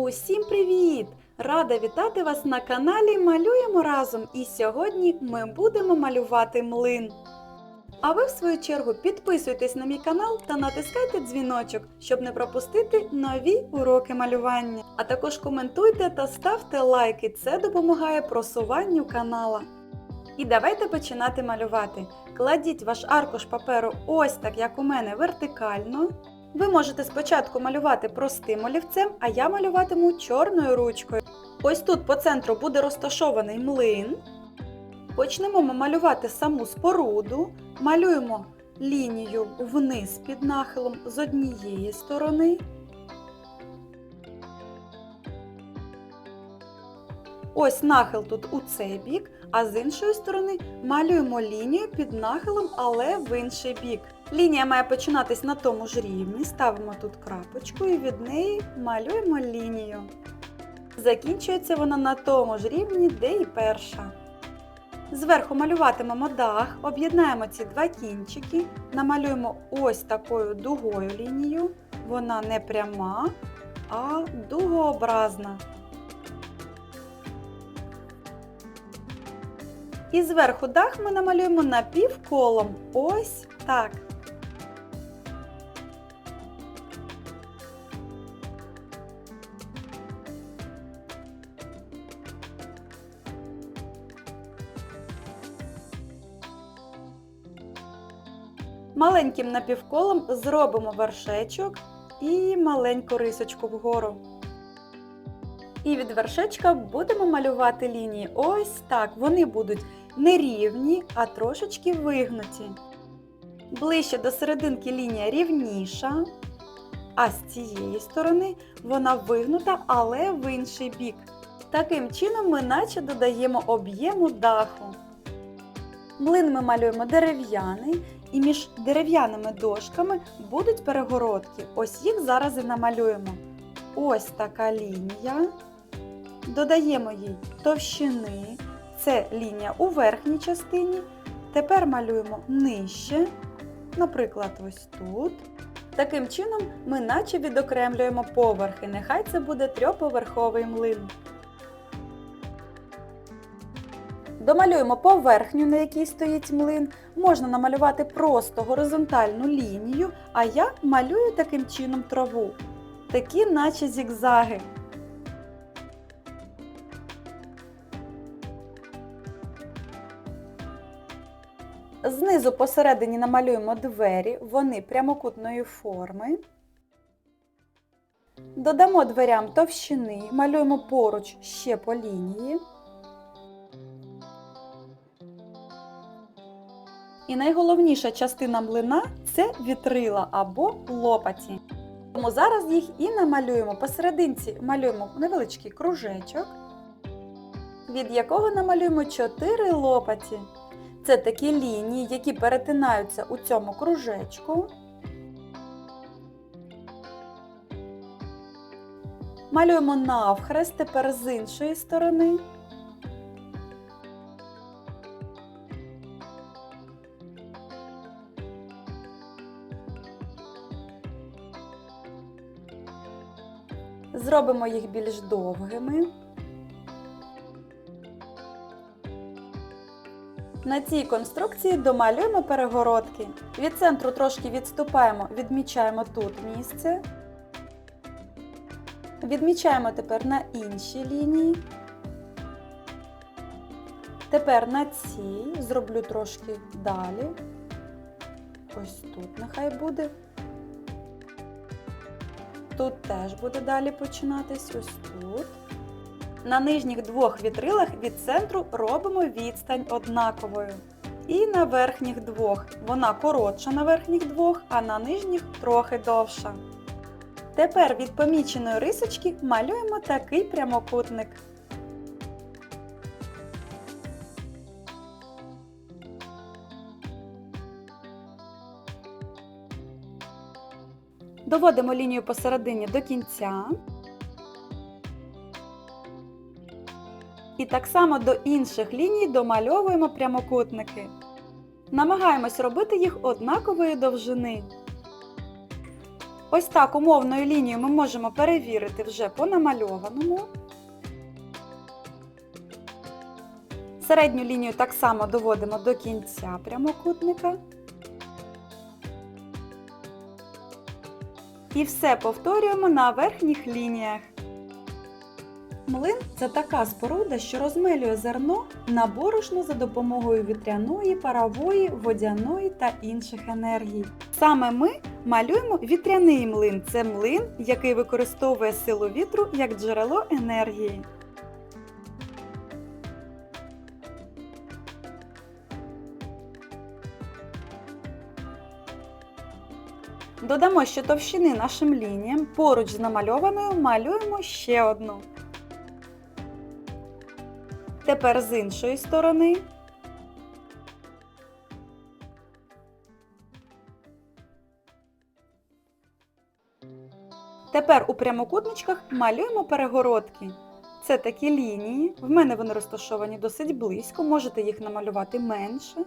Усім привіт! Рада вітати вас на каналі Малюємо разом. І сьогодні ми будемо малювати млин. А ви, в свою чергу, підписуйтесь на мій канал та натискайте дзвіночок, щоб не пропустити нові уроки малювання. А також коментуйте та ставте лайки. Це допомагає просуванню канала. І давайте починати малювати. Кладіть ваш аркуш паперу ось так, як у мене, вертикально. Ви можете спочатку малювати простим олівцем, а я малюватиму чорною ручкою. Ось тут по центру буде розташований млин. Почнемо ми малювати саму споруду. Малюємо лінію вниз під нахилом з однієї сторони. Ось нахил тут у цей бік, а з іншої сторони малюємо лінію під нахилом, але в інший бік. Лінія має починатись на тому ж рівні, ставимо тут крапочку і від неї малюємо лінію. Закінчується вона на тому ж рівні, де і перша. Зверху малюватимемо дах, об'єднаємо ці два кінчики, намалюємо ось такою дугою лінію. Вона не пряма, а дугообразна. І зверху дах ми намалюємо напівколом. Ось так. Маленьким напівколом зробимо вершечок і маленьку рисочку вгору. І від вершечка будемо малювати лінії. Ось так. Вони будуть не рівні, а трошечки вигнуті. Ближче до серединки лінія рівніша, а з цієї сторони вона вигнута, але в інший бік. Таким чином ми наче додаємо об'єму даху. Млин ми малюємо дерев'яний, і між дерев'яними дошками будуть перегородки. Ось їх зараз і намалюємо. Ось така лінія. Додаємо їй товщини. Це лінія у верхній частині. Тепер малюємо нижче, наприклад, ось тут. Таким чином ми наче відокремлюємо поверхи. Нехай це буде трьохповерховий млин. Домалюємо поверхню, на якій стоїть млин. Можна намалювати просто горизонтальну лінію, а я малюю таким чином траву. Такі наче зігзаги. Знизу посередині намалюємо двері, вони прямокутної форми. Додамо дверям товщини, малюємо поруч ще по лінії. І найголовніша частина млина це вітрила або лопаті. Тому зараз їх і намалюємо. Посерединці малюємо невеличкий кружечок, від якого намалюємо 4 лопаті. Це такі лінії, які перетинаються у цьому кружечку. Малюємо навхрест тепер з іншої сторони. Зробимо їх більш довгими. На цій конструкції домалюємо перегородки. Від центру трошки відступаємо, відмічаємо тут місце. Відмічаємо тепер на іншій лінії. Тепер на цій зроблю трошки далі. Ось тут нехай буде. Тут теж буде далі починатись ось тут. На нижніх двох вітрилах від центру робимо відстань однаковою. І на верхніх двох. Вона коротша на верхніх двох, а на нижніх трохи довша. Тепер від поміченої рисочки малюємо такий прямокутник. Доводимо лінію посередині до кінця. І так само до інших ліній домальовуємо прямокутники. Намагаємось робити їх однакової довжини. Ось так умовною лінією ми можемо перевірити вже по намальованому. Середню лінію так само доводимо до кінця прямокутника. І все повторюємо на верхніх лініях. Млин це така споруда, що розмелює зерно на борошно за допомогою вітряної, парової, водяної та інших енергій. Саме ми малюємо вітряний млин. Це млин, який використовує силу вітру як джерело енергії. Додамо ще товщини нашим лініям. Поруч з намальованою малюємо ще одну. Тепер з іншої сторони. Тепер у прямокутничках малюємо перегородки. Це такі лінії. В мене вони розташовані досить близько, можете їх намалювати менше.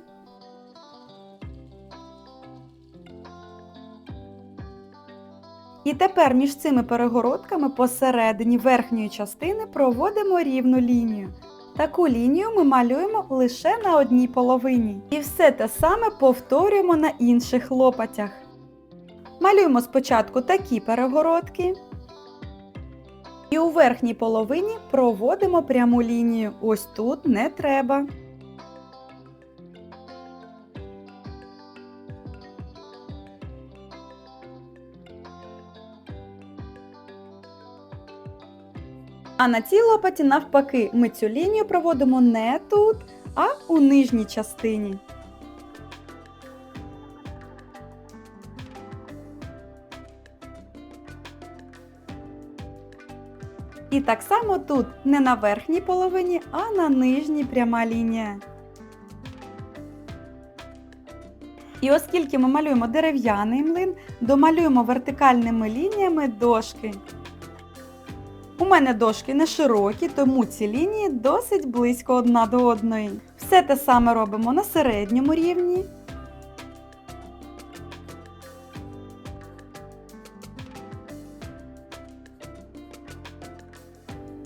Тепер між цими перегородками посередині верхньої частини проводимо рівну лінію. Таку лінію ми малюємо лише на одній половині. І все те саме повторюємо на інших лопатях. Малюємо спочатку такі перегородки. І у верхній половині проводимо пряму лінію. Ось тут не треба. А на цій лопаті навпаки ми цю лінію проводимо не тут, а у нижній частині. І так само тут не на верхній половині, а на нижній пряма лінія. І оскільки ми малюємо дерев'яний млин, домалюємо вертикальними лініями дошки. У мене дошки не широкі, тому ці лінії досить близько одна до одної. Все те саме робимо на середньому рівні.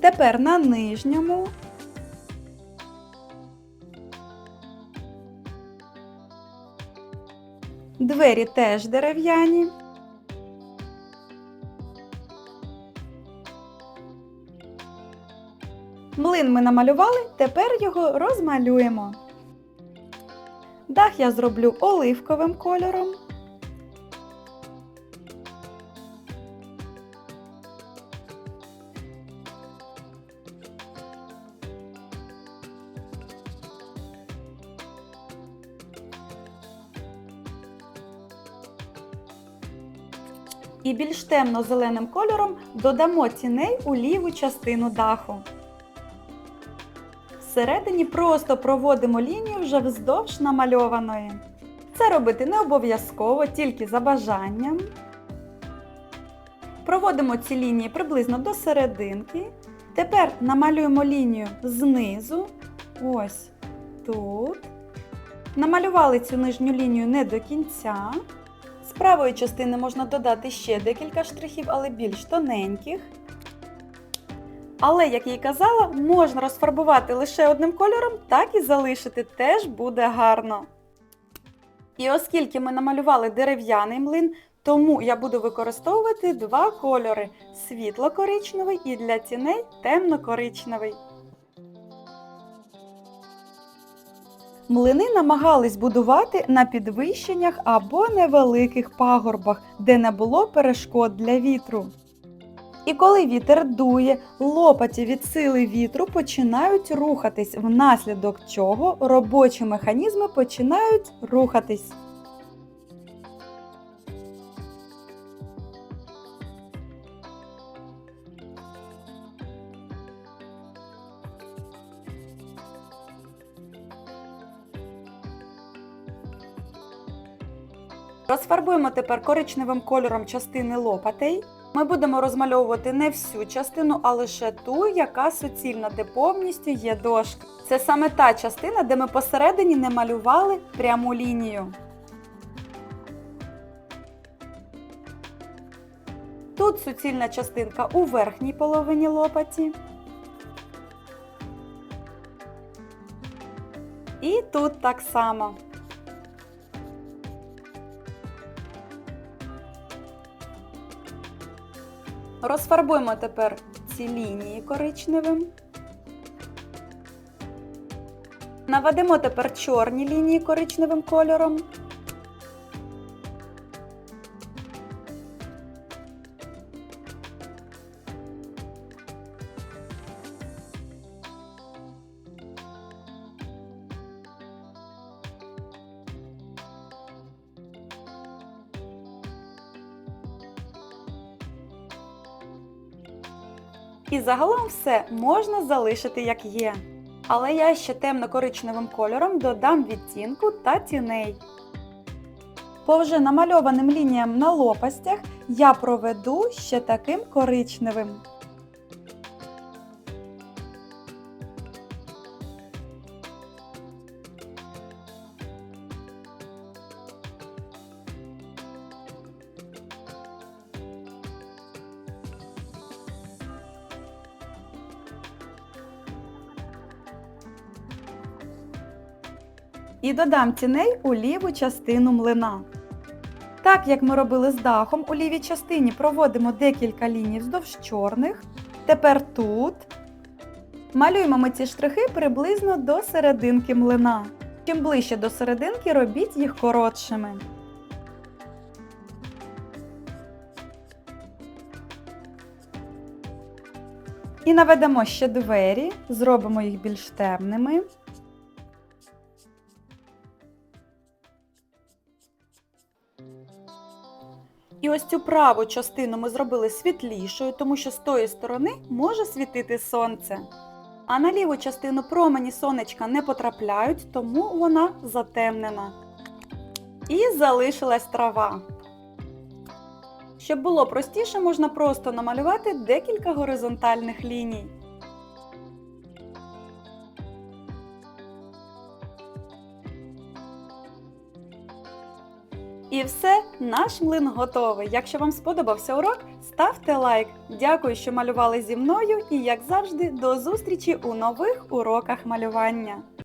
Тепер на нижньому. Двері теж дерев'яні. Млин ми намалювали, тепер його розмалюємо. Дах я зроблю оливковим кольором. І більш темно-зеленим кольором додамо тіней у ліву частину даху. Всередині просто проводимо лінію вже вздовж намальованої. Це робити не обов'язково, тільки за бажанням. Проводимо ці лінії приблизно до серединки. Тепер намалюємо лінію знизу. Ось тут. Намалювали цю нижню лінію не до кінця. З правої частини можна додати ще декілька штрихів, але більш тоненьких. Але, як я й казала, можна розфарбувати лише одним кольором, так і залишити теж буде гарно. І оскільки ми намалювали дерев'яний млин, тому я буду використовувати два кольори світло-коричневий і для тіней темно-коричневий. Млини намагались будувати на підвищеннях або невеликих пагорбах, де не було перешкод для вітру. І коли вітер дує, лопаті від сили вітру починають рухатись, внаслідок чого робочі механізми починають рухатись. Розфарбуємо тепер коричневим кольором частини лопатей. Ми будемо розмальовувати не всю частину, а лише ту, яка суцільна, де повністю є дошка. Це саме та частина, де ми посередині не малювали пряму лінію. Тут суцільна частинка у верхній половині лопаті. І тут так само. Розфарбуємо тепер ці лінії коричневим. Наведемо тепер чорні лінії коричневим кольором. І загалом все можна залишити як є. Але я ще темно-коричневим кольором додам відтінку та тіней. По вже намальованим лініям на лопастях я проведу ще таким коричневим. І додам тіней у ліву частину млина. Так як ми робили з дахом, у лівій частині проводимо декілька ліній вздовж чорних. Тепер тут малюємо ми ці штрихи приблизно до серединки млина. Чим ближче до серединки, робіть їх коротшими. І наведемо ще двері, зробимо їх більш темними. І ось цю праву частину ми зробили світлішою, тому що з тої сторони може світити сонце. А на ліву частину промені сонечка не потрапляють, тому вона затемнена. І залишилась трава. Щоб було простіше, можна просто намалювати декілька горизонтальних ліній. І все, наш млин готовий. Якщо вам сподобався урок, ставте лайк. Дякую, що малювали зі мною і, як завжди, до зустрічі у нових уроках малювання.